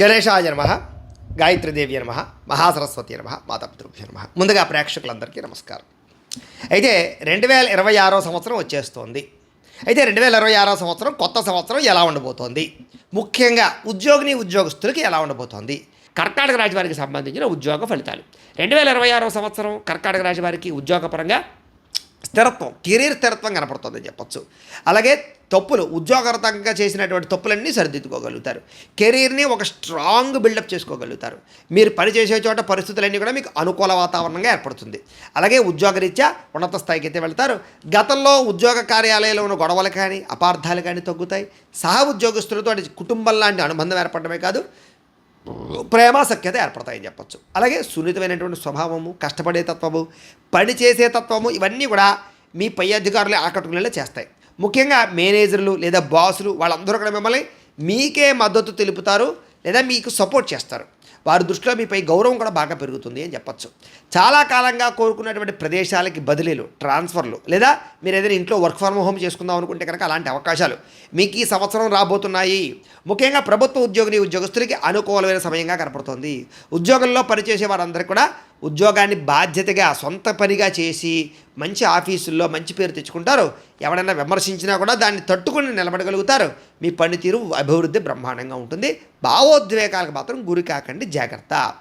గణేశాయ నమ గాయత్రీదేవి నమ మహాసరస్వతి నమ మాతాపితృభ్య నమ. ముందుగా ప్రేక్షకులందరికీ నమస్కారం. అయితే రెండు వేల ఇరవై ఆరో సంవత్సరం వచ్చేస్తోంది. అయితే రెండు వేల ఇరవై ఆరో సంవత్సరం కొత్త సంవత్సరం ఎలా ఉండబోతోంది? ముఖ్యంగా ఉద్యోగిని ఉద్యోగస్తులకి ఎలా ఉండబోతోంది? కర్ణాటక రాజవారికి సంబంధించిన ఉద్యోగ ఫలితాలు. రెండు వేల ఇరవై ఆరో సంవత్సరం కర్ణాటక రాజవారికి ఉద్యోగపరంగా స్థిరత్వం కెరీర్ స్థిరత్వం కనపడుతుందని చెప్పొచ్చు. అలాగే తప్పులు ఉద్యోగరతంగా చేసినటువంటి తప్పులన్నీ సరిదిద్దుకోగలుగుతారు. కెరీర్ని ఒక స్ట్రాంగ్ బిల్డప్ చేసుకోగలుగుతారు. మీరు పని చేసే చోట పరిస్థితులన్నీ కూడా మీకు అనుకూల వాతావరణంగా ఏర్పడుతుంది. అలాగే ఉద్యోగరీత్యా ఉన్నత స్థాయికి అయితే వెళ్తారు. గతంలో ఉద్యోగ కార్యాలయంలో ఉన్న గొడవలు కానీ అపార్థాలు కానీ తగ్గుతాయి. సహ ఉద్యోగస్తులతో కుటుంబం లాంటి అనుబంధం ఏర్పడమే కాదు. ప్రేమాసఖ్యత ఏర్పడతాయని చెప్పొచ్చు. అలాగే సున్నితమైనటువంటి స్వభావము కష్టపడే తత్వము పని చేసే తత్వము ఇవన్నీ కూడా మీ పై అధికారులు ఆకట్టుకునేలా చేస్తాయి. ముఖ్యంగా మేనేజర్లు లేదా బాసులు వాళ్ళందరూ కూడా మిమ్మల్ని మీకే మద్దతు తెలుపుతారు లేదా మీకు సపోర్ట్ చేస్తారు. వారి దృష్టిలో మీపై గౌరవం కూడా బాగా పెరుగుతుంది అని చెప్పొచ్చు. చాలా కాలంగా కోరుకున్నటువంటి ప్రదేశాలకి బదిలీలు ట్రాన్స్ఫర్లు లేదా మీరు ఏదైనా ఇంట్లో వర్క్ ఫ్రమ్ హోమ్ చేసుకుందాం అనుకుంటే కనుక అలాంటి అవకాశాలు మీకు ఈ సంవత్సరం రాబోతున్నాయి. ముఖ్యంగా ప్రభుత్వ ఉద్యోగిని ఉద్యోగస్తులకి అనుకూలమైన సమయంగా కనపడుతుంది. ఉద్యోగంలో పనిచేసే వారందరికీ కూడా ఉద్యోగాన్ని బాధ్యతగా సొంత పనిగా చేసి మంచి ఆఫీసుల్లో మంచి పేరు తెచ్చుకుంటారు. ఎవరైనా విమర్శించినా కూడా దాన్ని తట్టుకుని నిలబడగలుగుతారు. మీ పనితీరు అభివృద్ధి బ్రహ్మాండంగా ఉంటుంది. భావోద్వేగాలకు మాత్రం గురి కాకండి. జాగ్రత్త.